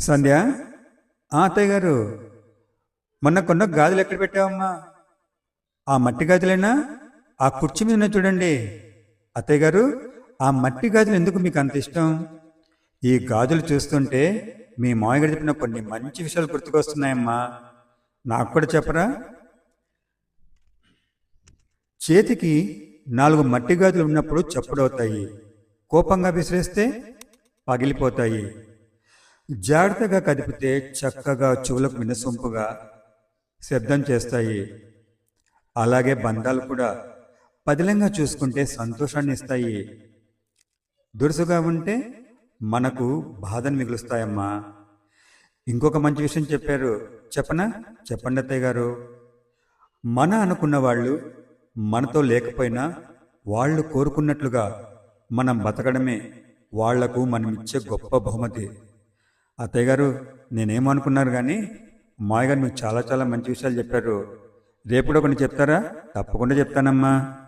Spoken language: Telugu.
సంధ్య? ఆ అత్తయ్య గారు. మొన్న కొన్న గాజులు ఎక్కడ పెట్టావమ్మా? ఆ మట్టి గాజులైనా? ఆ కుర్చీ మీద ఉన్నాయి చూడండి. అత్తయ్య గారు ఆ మట్టి గాజులు ఎందుకు మీకు అంత ఇష్టం? ఈ గాజులు చూస్తుంటే మీ మామయ్య చెప్పిన కొన్ని మంచి విషయాలు గుర్తుకొస్తున్నాయమ్మా. నాకు కూడా చెప్పరా? చేతికి నాలుగు మట్టి గాజులు ఉన్నప్పుడు చప్పుడవుతాయి. కోపంగా విసిరేస్తే పగిలిపోతాయి. జాగ్రత్తగా కదిపితే చక్కగా చెవులకు వినసొంపుగా శబ్దం చేస్తాయి. అలాగే బంధాలు కూడా పదిలంగా చూసుకుంటే సంతోషాన్ని ఇస్తాయి. దురుసుగా ఉంటే మనకు బాధను మిగులుస్తాయమ్మా. ఇంకొక మంచి విషయం చెప్పారు. చెప్పనా? చెప్పండి అత్తయ్య గారు. మన అనుకున్న వాళ్ళు మనతో లేకపోయినా వాళ్ళు కోరుకున్నట్లుగా మనం బతకడమే. వాళ్ళకు మనం ఇచ్చే గొప్ప బహుమతి. అత్తయ్య గారు నేనేమనుకున్నారు కానీ మాయ గారు మీకు చాలా చాలా మంచి విషయాలు చెప్పారు. రేపు కూడా కొన్ని చెప్తారా? తప్పకుండా చెప్తానమ్మా.